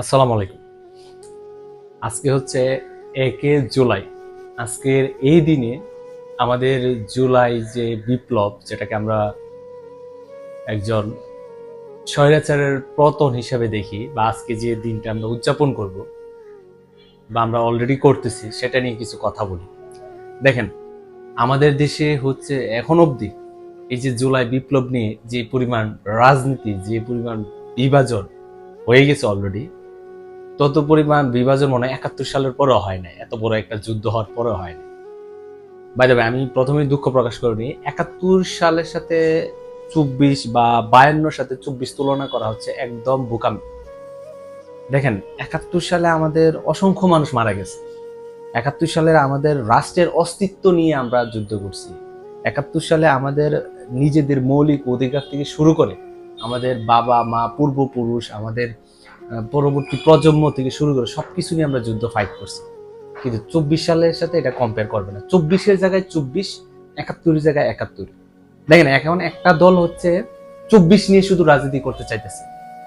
আসসালামু আলাইকুম। আজকে হচ্ছে একে জুলাই। আজকের এই দিনে আমাদের জুলাই যে বিপ্লব, যেটাকে আমরা একজন স্বৈরাচারের পতন হিসাবে দেখি, বা আজকে যে দিনটা আমরা উদযাপন করব, বা আমরা অলরেডি করতেছি, সেটা নিয়ে কিছু কথা বলি। দেখেন, আমাদের দেশে হচ্ছে এখন অবধি এই যে জুলাই বিপ্লব নিয়ে যে পরিমাণ রাজনীতি, যে পরিমাণ বিভাজন হয়ে গেছে অলরেডি তত পরিমাণ বিভাজন মনে হয় একাত্তর সালের পরেও হয় না এত বড় একটা যুদ্ধ হওয়ার পরেও হয় না বাই আমি প্রথমেই দুঃখ প্রকাশ করিনি। একাত্তর সালের সাথে চব্বিশ বা বায়ান্নর সাথে চব্বিশ তুলনা করা হচ্ছে একদম বোকামি। দেখেন, একাত্তর সালে আমাদের অসংখ্য মানুষ মারা গেছে। একাত্তর সালের আমাদের রাষ্ট্রের অস্তিত্ব নিয়ে আমরা যুদ্ধ করছি। একাত্তর সালে আমাদের নিজেদের মৌলিক অধিকার থেকে শুরু করে আমাদের বাবা, মা, পূর্বপুরুষ, আমাদের পরবর্তী প্রজন্ম থেকে শুরু করে সবকিছু নিয়ে আমরা যুদ্ধ ফাইট করছি। কিন্তু চব্বিশ সালের সাথে এটা কম্পেয়ার করবে না। চব্বিশের জায়গায় চব্বিশ, একাত্তরের জায়গায় একাত্তর। দেখেন, এখন একটা দল হচ্ছে চব্বিশ নিয়ে শুধু রাজনীতি করতে চাইতেছে।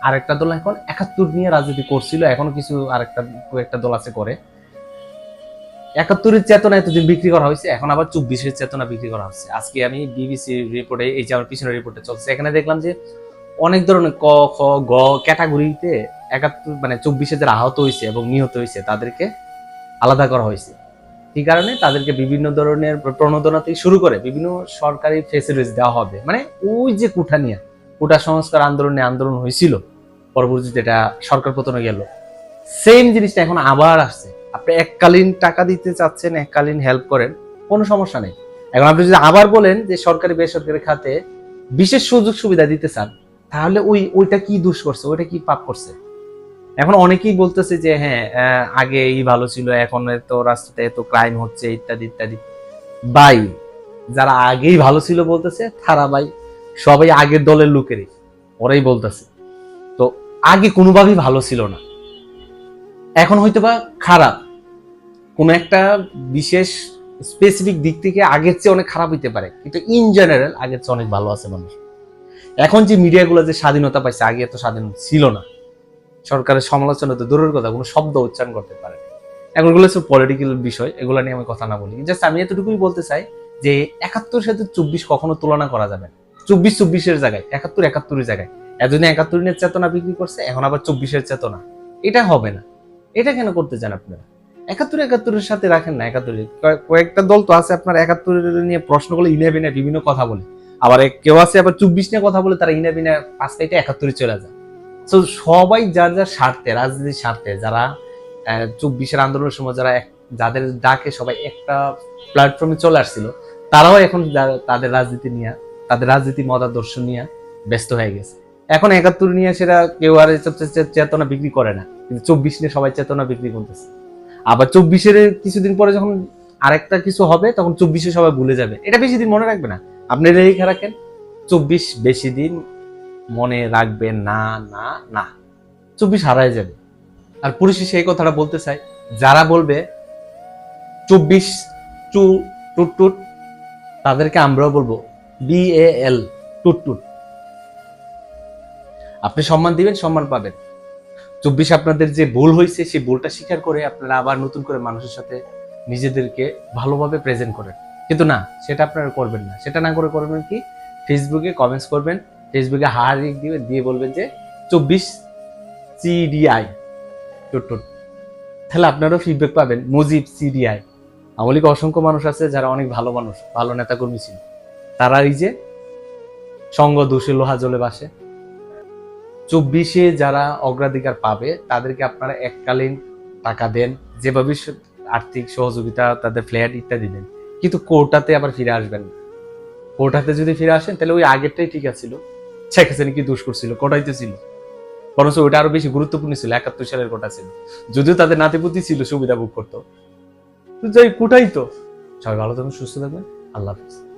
আর একটা দল এখন একাত্তর নিয়ে রাজনীতি করছিল, এখনও কিছু আরেকটা একটা দল আছে করে। একাত্তরের চেতনা এতদিন বিক্রি করা হয়েছে, এখন আবার চব্বিশের চেতনা বিক্রি করা হচ্ছে। আজকে আমি বিবিসি রিপোর্টে এই যে আমার পিছনে রিপোর্টে চলছে, এখানে দেখলাম যে অনেক ধরনের ক, খ, গ ক্যাটাগরিতে একাত্তর মানে চব্বিশে যারা আহত হয়েছে এবং নিহত হয়েছে তাদেরকে আলাদা করা হয়েছে এই কারণে? তাদেরকে বিভিন্ন ধরনের প্রণোদনা থেকে শুরু করে বিভিন্ন সরকারি ফেসিলিটিস দেওয়া হবে। মানে ওই যে কুঠা নিয়ে, কুঠা সংস্কার আন্দোলনে আন্দোলন হয়েছিল পরবর্তীতে এটা সরকার পতনে গেল। সেম জিনিসটা এখন আবার আসছে। আপনি এককালীন টাকা দিতে চাচ্ছেন, এককালীন হেল্প করেন, কোনো সমস্যা নেই। এখন আপনি যদি আবার বলেন যে সরকারি বেসরকারি খাতে বিশেষ সুযোগ সুবিধা দিতে চান তাহলে ওই, ওইটা কি দোষ করছে? ওইটা কি পাপ করছে? এখন অনেকেই বলতেছে যে হ্যাঁ আগে এই ভালো ছিল, এখন তো রাস্তাতে এত ক্রাইম হচ্ছে, ইত্যাদি ইত্যাদি। বাই যারা আগেই ভালো ছিল বলতেছে, তারা ভাই সবাই আগের দলের লোকেরই, ওরাই বলতেছে। তো আগে কোনোভাবেই ভালো ছিল না। এখন হয়তো বা খারাপ। কোনো একটা বিশেষ স্পেসিফিক দিক থেকে আগের চেয়ে অনেক খারাপ হইতে পারে। কিন্তু ইন জেনারেল আগের চেয়ে অনেক ভালো আছে মানুষ। এখন যে মিডিয়াগুলো যে স্বাধীনতা পাইছে, আগে এত স্বাধীন ছিল না। সরকারের সমালোচনা তো দূরের কথা, কোনো শব্দ উচ্চারণ করতে পারে। এখন এগুলো হচ্ছে পলিটিক্যাল বিষয়, এগুলো নিয়ে আমি কথা না বলি। জাস্ট আমি এতটুকুই বলতে চাই যে একাত্তর সাথে চব্বিশ কখনো তুলনা করা যাবে না। চব্বিশ চব্বিশের জায়গায়, একাত্তর একাত্তরের জায়গায়। এতদিন একাত্তরের চেতনা বিক্রি করছে, এখন আবার চব্বিশের চেতনা। এটা হবে না। এটা কেন করতে চান আপনারা? একাত্তর একাত্তরের সাথে রাখেন না একাত্তর কয়েকটা দল তো আছে আপনার একাত্তরের নিয়ে প্রশ্নগুলো বিনে বিভিন্ন কথা বলে। আবার কেউ আছে, আবার চব্বিশ নিয়ে কথা বলে তারা ইনে বিনে পাঁচটাইটা একাত্তরে চলে যায়। তো সবাই যার যার স্বার্থে, রাজনীতির স্বার্থে, যারা চব্বিশের আন্দোলনের সময় যারা যাদের ডাকে সবাই একটা প্ল্যাটফর্মে চলে আসছিল, তারাও এখন তাদের রাজনীতি নিয়ে, তাদের রাজনীতি মতাদর্শ নিয়ে ব্যস্ত হয়ে গেছে। এখন একাত্তর নিয়ে সেটা কেউ আর চেতনা বিক্রি করে না, কিন্তু চব্বিশ নিয়ে সবাই চেতনা বিক্রি করতেছে। আবার চব্বিশের কিছুদিন পরে যখন আরেকটা কিছু হবে, তখন চব্বিশে সবাই ভুলে যাবে। এটা বেশি দিন মনে রাখবে না। আপনি রেখে রাখেন। চব্বিশ বেশি দিন মনে রাখবেন না না না। চব্বিশ হারায় যাবে। আর পুলিশে সেই কথাটা বলতে চাই যারা বলবে, চব্বিশ টু টুট টুট, তাদেরকে আমরাও বলব বি এল টুট টুট। আপনি সম্মান দিবেন, সম্মান পাবেন। চব্বিশ আপনাদের যে ভুল হয়েছে, সেই ভুলটা স্বীকার করে আপনারা আবার নতুন করে মানুষের সাথে নিজেদেরকে ভালোভাবে প্রেজেন্ট করেন। কিন্তু না, সেটা আপনারা করবেন না। সেটা না করে করবেন কি? ফেসবুকে কমেন্টস করবেন ফেসবুকে হারিক দিবেন, দিয়ে বলবেন যে, চব্বিশ সিডিআই টুট তাহলে আপনারাও ফিডব্যাক পাবেন, মুজিব সিডিআই আমলি অসংখ্য মানুষ আছে যারা অনেক ভালো মানুষ, ভালো নেতাকর্মী ছিল। তারা এই যে সঙ্গ দোষে লোহা জ্বলে বাসে। চব্বিশে যারা অগ্রাধিকার পাবে, তাদেরকে আপনারা এককালীন টাকা দেন, যেভাবে আর্থিক সহযোগিতা, তাদের ফ্ল্যাট ইত্যাদি দেন। কিন্তু কোর্টাতে আবার ফিরে আসবেন কোটাতে যদি ফিরে আসেন, তাহলে ওই আগেরটাই ঠিক আছিল। শেখ হাসিনা কি দোষ করছিল? কোটাই তো ছিল। বরঞ্চ ওইটা আরও বেশি গুরুত্বপূর্ণ ছিল, একাত্তর সালের কোটা ছিল। যদিও তাদের নাতিপুতি ছিল, সুবিধা ভোগ করতো। যাই কোটাই তো। সবাই ভালো থাকবেন সুস্থ থাকবেন। আল্লাহ হাফিজ।